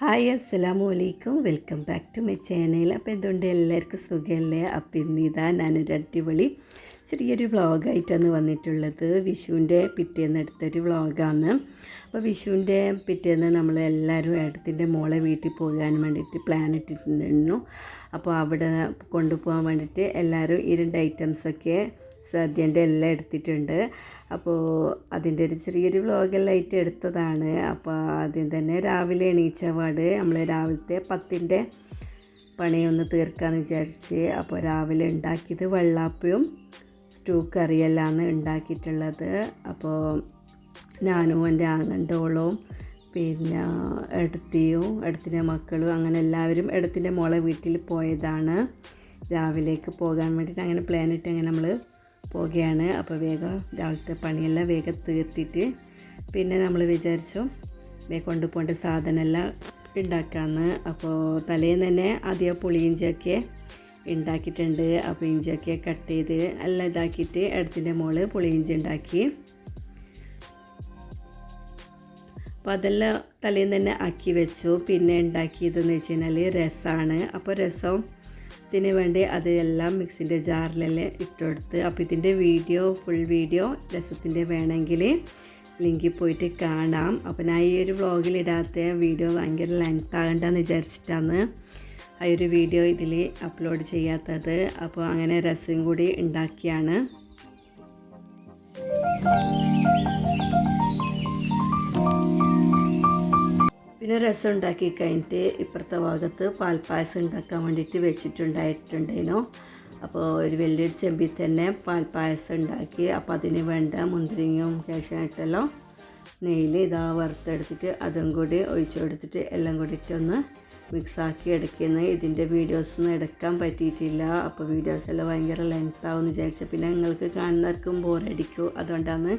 Hi അസ്സലാമു അലൈക്കും. Welcome back to my channel. അപ്പോൾ എന്തുകൊണ്ട് എല്ലാവർക്കും സുഖമല്ലേ? അപ്പം ഇന്നിതാ ഞാനൊരു അടിപൊളി ചെറിയൊരു വ്ളോഗായിട്ടാണ് വന്നിട്ടുള്ളത്. വിഷുവിന്റെ പിറ്റേന്ന് എടുത്തൊരു വ്ളോഗാണ്. അപ്പോൾ വിഷുവിന്റെ പിറ്റേന്ന് നമ്മൾ എല്ലാവരും ഏട്ടത്തിന്റെ മോളെ വീട്ടിൽ പോകാൻ വേണ്ടിയിട്ട് പ്ലാൻ ഇട്ടിട്ടുണ്ടായിരുന്നു. അപ്പോൾ അവിടെ കൊണ്ടുപോകാൻ വേണ്ടിയിട്ട് എല്ലാവരും ഈ രണ്ട് ഐറ്റംസൊക്കെ സദ്യന്റെ എല്ലാം എടുത്തിട്ടുണ്ട്. അപ്പോൾ അതിന്റെ ഒരു ചെറിയൊരു വ്ളോഗെല്ലാം ആയിട്ട് എടുത്തതാണ്. അപ്പോൾ ആദ്യം തന്നെ രാവിലെ എണീച്ച പാട് നമ്മൾ രാവിലത്തെ പത്തിന്റെ പണിയൊന്ന് തീർക്കാമെന്ന് വിചാരിച്ച് അപ്പോൾ രാവിലെ ഉണ്ടാക്കിയത് വെള്ളാപ്പയും സ്റ്റൂ കറിയെല്ലാം ഉണ്ടാക്കിയിട്ടുള്ളത്. അപ്പോൾ ഞാനും എന്റെ ആങ്ങണ്ടോളവും പിന്നെ എടുത്തിയും എടുത്തിന്റെ മക്കളും അങ്ങനെ എല്ലാവരും എടുത്തിന്റെ മോളെ വീട്ടിൽ പോയതാണ്. രാവിലേക്ക് പോകാൻ വേണ്ടിയിട്ട് അങ്ങനെ പ്ലാനിട്ട് അങ്ങനെ നമ്മൾ പോകുകയാണ് അപ്പോൾ വേഗം രാവിലത്തെ പണിയെല്ലാം വേഗം തീർത്തിട്ട് പിന്നെ നമ്മൾ വിചാരിച്ചു വേഗം കൊണ്ടുപോകേണ്ട സാധനമെല്ലാം ഉണ്ടാക്കാമെന്ന്. അപ്പോൾ തലേന്ന് തന്നെ അധികം പുളിയിഞ്ചിയൊക്കെ ഉണ്ടാക്കിയിട്ടുണ്ട്. അപ്പോൾ ഇഞ്ചിയൊക്കെ കട്ട് ചെയ്ത് എല്ലാം ഇതാക്കിയിട്ട് ഇടത്തിന്റെ മോൾ പുളിയിഞ്ചി ഉണ്ടാക്കി. അപ്പോൾ അതെല്ലാം തലേന്ന് തന്നെ ആക്കി വെച്ചു. പിന്നെ ഉണ്ടാക്കിയതെന്ന് വെച്ച് കഴിഞ്ഞാൽ രസമാണ്. അപ്പോൾ രസം ഇതിന് വേണ്ടി അതെല്ലാം മിക്സിന്റെ ജാറിലെല്ലാം ഇട്ടെടുത്ത്. അപ്പോൾ ഇതിന്റെ വീഡിയോ ഫുൾ വീഡിയോ രസത്തിന്റെ വേണമെങ്കിൽ ലിങ്കിൽ പോയിട്ട് കാണാം. അപ്പോൾ ഞാൻ ഈ ഒരു വ്ളോഗിൽ ഇടാത്ത വീഡിയോ ഭയങ്കര ലെങ്ത് ആകണ്ടെന്ന് വിചാരിച്ചിട്ടാണ് ആ ഒരു വീഡിയോ ഇതിൽ അപ്ലോഡ് ചെയ്യാത്തത്. അപ്പോൾ അങ്ങനെ രസം കൂടി ഉണ്ടാക്കിയാണ്. പിന്നെ രസം ഉണ്ടാക്കി കഴിഞ്ഞിട്ട് ഇപ്പുറത്തെ ഭാഗത്ത് പാൽപ്പായസം ഉണ്ടാക്കാൻ വേണ്ടിയിട്ട് വെച്ചിട്ടുണ്ടായിട്ടുണ്ടേനോ അപ്പോൾ ഒരു വലിയൊരു ചെമ്പിൽ തന്നെ പാൽപ്പായസം ഉണ്ടാക്കി അപ്പോൾ അതിന് വേണ്ട മുന്തിരിങ്ങയും കാഷ്യായിട്ടെല്ലാം നെയ്യിൽ ഇതാ വറുത്തെടുത്തിട്ട് അതും കൂടി ഒഴിച്ചു കൊടുത്തിട്ട് എല്ലാം കൂടിയിട്ടൊന്ന് മിക്സാക്കി എടുക്കുന്ന ഇതിന്റെ വീഡിയോസൊന്നും എടുക്കാൻ പറ്റിയിട്ടില്ല. അപ്പോൾ വീഡിയോസ് എല്ലാം ഭയങ്കര ലെങ്ത് ആവും വിചാരിച്ചു പിന്നെ നിങ്ങൾക്ക് കാണുന്നവർക്കും ബോറടിക്കും അതുകൊണ്ടാണ്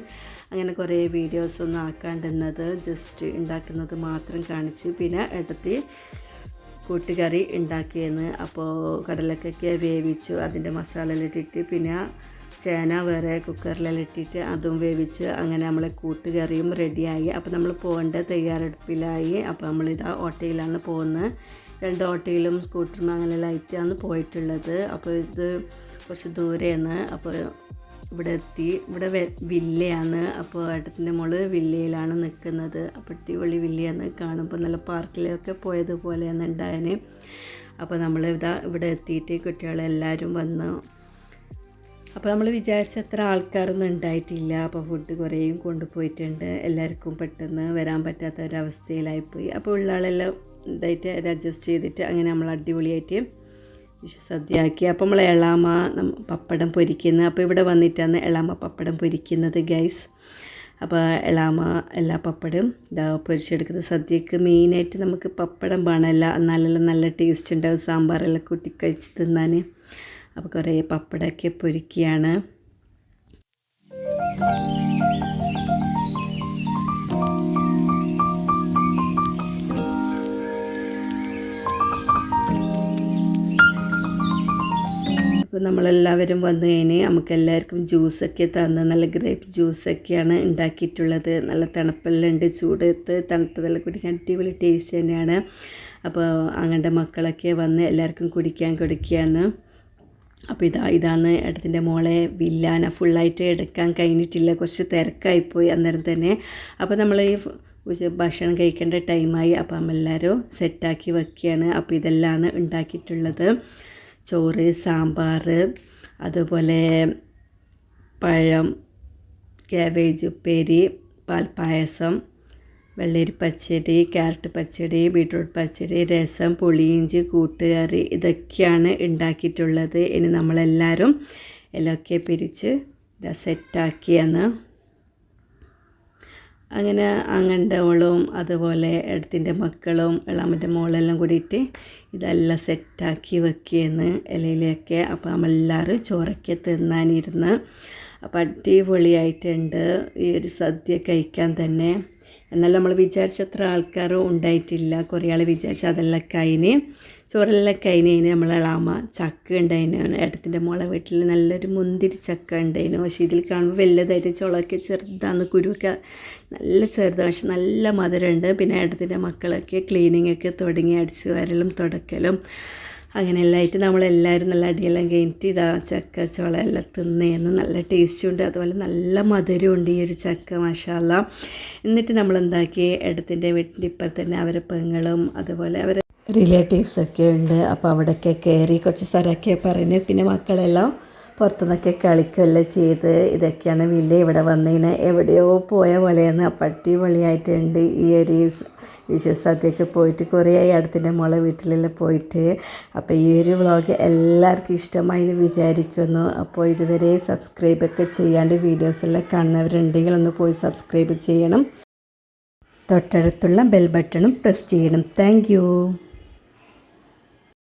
അങ്ങനെ കുറേ വീഡിയോസൊന്നും ആക്കാണ്ടുന്നത് ജസ്റ്റ് ഉണ്ടാക്കുന്നത് മാത്രം കാണിച്ച് പിന്നെ എടുത്ത് കൂട്ടുകറി ഉണ്ടാക്കിയെന്ന്. അപ്പോൾ കടലക്കൊക്കെ വേവിച്ചു അതിന്റെ മസാലയിലിട്ടിട്ട് പിന്നെ ചേന വേറെ കുക്കറിലെല്ലാം ഇട്ടിട്ട് അതും വേവിച്ച് അങ്ങനെ നമ്മളെ കൂട്ടുകറിയും റെഡിയായി അപ്പോൾ നമ്മൾ പോകേണ്ട തയ്യാറെടുപ്പിലായി. അപ്പോൾ നമ്മളിതാ ഓട്ടയിലാണ് പോകുന്നത് രണ്ട് ഓട്ടയിലും സ്കൂട്ടറും അങ്ങനെ ലൈറ്റാണ് പോയിട്ടുള്ളത്. അപ്പോൾ ഇത് കുറച്ച് ദൂരെയാണ്. അപ്പോൾ ഇവിടെ എത്തി. ഇവിടെ വില്ലയാണ്. അപ്പോൾ ഏട്ടത്തിന്റെ മോൾ വില്ലയിലാണ് നിൽക്കുന്നത് അപ്പോൾ വില്ലയാണ്. കാണുമ്പോൾ നല്ല പാർക്കിലൊക്കെ പോയതുപോലെയാണ് ഉണ്ടായതിന് അപ്പോൾ നമ്മൾ ഇതാ ഇവിടെ എത്തിയിട്ട് കുട്ടികളെല്ലാവരും വന്നു. അപ്പോൾ നമ്മൾ വിചാരിച്ച അത്ര ആൾക്കാരൊന്നും ഉണ്ടായിട്ടില്ല. അപ്പോൾ ഫുഡ് കുറേയും കൊണ്ടുപോയിട്ടുണ്ട്. എല്ലാവർക്കും പെട്ടെന്ന് വരാൻ പറ്റാത്ത ഒരവസ്ഥയിലായിപ്പോയി അപ്പോൾ ഉള്ള ആളെല്ലാം ഇതായിട്ട് അഡ്ജസ്റ്റ് ചെയ്തിട്ട് അങ്ങനെ നമ്മൾ അടിപൊളിയായിട്ട് സദ്യയാക്കി അപ്പോൾ നമ്മൾ എളാമ പപ്പടം പൊരിക്കുന്നത് അപ്പോൾ ഇവിടെ വന്നിട്ടാണ് എളാമ പപ്പടം പൊരിക്കുന്നത് ഗൈസ് അപ്പോൾ എളാമ എല്ലാ പപ്പടം ഇതാ പൊരിച്ചെടുക്കുന്നത്. സദ്യക്ക് മെയിനായിട്ട് നമുക്ക് പപ്പടം വേണമല്ല. നല്ല നല്ല ടേസ്റ്റ് ഉണ്ടാവും സാമ്പാറെല്ലാം കൂട്ടി കഴിച്ച് തിന്നാൻ. അപ്പോൾ കുറേ പപ്പടമൊക്കെ പൊരിക്കുകയാണ് അപ്പോൾ നമ്മളെല്ലാവരും വന്നു കഴിഞ്ഞ് നമുക്ക് എല്ലാവർക്കും ജ്യൂസൊക്കെ തന്ന് നല്ല ഗ്രേപ്പ് ജ്യൂസൊക്കെയാണ് ഉണ്ടാക്കിയിട്ടുള്ളത്. നല്ല തണുപ്പെല്ലാം ഉണ്ട് ചൂടത്ത് തണുത്തതെല്ലാം കുടിക്കാൻ അടിപൊളി ടേസ്റ്റ് തന്നെയാണ്. അപ്പോൾ അങ്ങന്റെ മക്കളൊക്കെ വന്ന് എല്ലാവർക്കും കുടിക്കാൻ കൊടുക്കുകയാണ്. അപ്പോൾ ഇതാ ഇതാണ് ഏട്ടത്തിന്റെ മോളെ വില്ലാന. ഫുള്ളായിട്ട് എടുക്കാൻ കഴിഞ്ഞിട്ടില്ല. കുറച്ച് തിരക്കായിപ്പോയി അന്നേരം തന്നെ. അപ്പോൾ നമ്മൾ ഈ ഭക്ഷണം കഴിക്കേണ്ട ടൈമായി അപ്പോൾ നമ്മളെല്ലാവരും സെറ്റാക്കി വെക്കുകയാണ്. അപ്പോൾ ഇതെല്ലാമാണ് ഉണ്ടാക്കിയിട്ടുള്ളത്. ചോറ് സാമ്പാർ അതുപോലെ പഴം കാബേജ് ഉപ്പേരി പാൽപ്പായസം വെള്ളരി പച്ചടി ക്യാരറ്റ് പച്ചടി ബീട്രൂട്ട് പച്ചടി രസം പുളിയിഞ്ചി കൂട്ടുകറി ഇതൊക്കെയാണ് ഉണ്ടാക്കിയിട്ടുള്ളത്. ഇനി നമ്മളെല്ലാവരും ഇലയൊക്കെ പിരിച്ച് ഇതാ സെറ്റാക്കിയെന്ന് അങ്ങനെ മോളും അതുപോലെ എടുത്തിന്റെ മക്കളും ഇളാമന്റെ മോളെല്ലാം കൂടിയിട്ട് ഇതെല്ലാം സെറ്റാക്കി വെക്കിയെന്ന് ഇലയിലൊക്കെ. അപ്പോൾ നമ്മളെല്ലാവരും ചോറൊക്കെ തിന്നാനിരുന്ന്. അപ്പോൾ അടിപൊളിയായിട്ടുണ്ട് ഈ ഒരു സദ്യ കഴിക്കാൻ തന്നെ. എന്നാൽ നമ്മൾ വിചാരിച്ചത്ര ആൾക്കാരും ഉണ്ടായിട്ടില്ല. കുറേ ആൾ വിചാരിച്ച അതെല്ലാം കൈന് ചോറെല്ലാം കൈന് അതിന് ഇളാമ ചക്ക ഉണ്ടായിരുന്നു ഏട്ടത്തിന്റെ മോളെ വീട്ടിൽ നല്ലൊരു മുന്തിരി ചക്ക ഉണ്ടായിരുന്നു പക്ഷേ ഇതിൽ കാണുമ്പോൾ വലുതായിട്ട് ചുളമൊക്കെ ചെറുതാണ് കുരുവൊക്കെ നല്ല ചെറുതാണ് പക്ഷെ നല്ല മധുരമുണ്ട്. പിന്നെ ഏട്ടത്തിന്റെ മക്കളൊക്കെ ക്ലീനിങ്ങൊക്കെ തുടങ്ങി അടിച്ച് വരലും തുടക്കലും. അങ്ങനെയെല്ലാം ആയിട്ട് നമ്മളെല്ലാവരും നല്ല അടിയെല്ലാം കഴിഞ്ഞിട്ട് ഇതാ ചക്ക ചോള എല്ലാം തിന്നേന്ന് നല്ല ടേസ്റ്റും ഉണ്ട് അതുപോലെ നല്ല മധുരമുണ്ട് ഈ ഒരു ചക്ക മഷാല എന്നിട്ട് നമ്മൾ എന്താക്കി ഇടത്തിന്റെ വീട്ടിന്റെ ഇപ്പുറത്ത് തന്നെ അവരെ പെങ്ങളും അതുപോലെ അവരെ റിലേറ്റീവ്സൊക്കെ ഉണ്ട്. അപ്പോൾ അവിടെയൊക്കെ കയറി കുറച്ച് സ്ഥലമൊക്കെ പറഞ്ഞ് പിന്നെ മക്കളെല്ലാം പുറത്തുനിന്നൊക്കെ കളിക്കുകയല്ല ചെയ്ത്? ഇതൊക്കെയാണ് വില്ല ഇവിടെ വന്നിങ്ങനെ എവിടെയോ പോയ പോലെയാണ്. അപ്പം വെളിയായിട്ടുണ്ട് ഈ ഒരു വിശ്വസത്തേക്ക് പോയിട്ട് കുറേ ആയി അടുത്തിന്റെ മോളെ വീട്ടിലെല്ലാം പോയിട്ട്. അപ്പോൾ ഈ ഒരു വ്ളോഗ് എല്ലാവർക്കും ഇഷ്ടമായി എന്ന് വിചാരിക്കുന്നു. അപ്പോൾ ഇതുവരെ സബ്സ്ക്രൈബൊക്കെ ചെയ്യാണ്ട് വീഡിയോസ് എല്ലാം കാണുന്നവരുണ്ടെങ്കിൽ ഒന്ന് പോയി സബ്സ്ക്രൈബ് ചെയ്യണം. തൊട്ടടുത്തുള്ള ബെൽ ബട്ടണും പ്രസ് ചെയ്യണം. താങ്ക്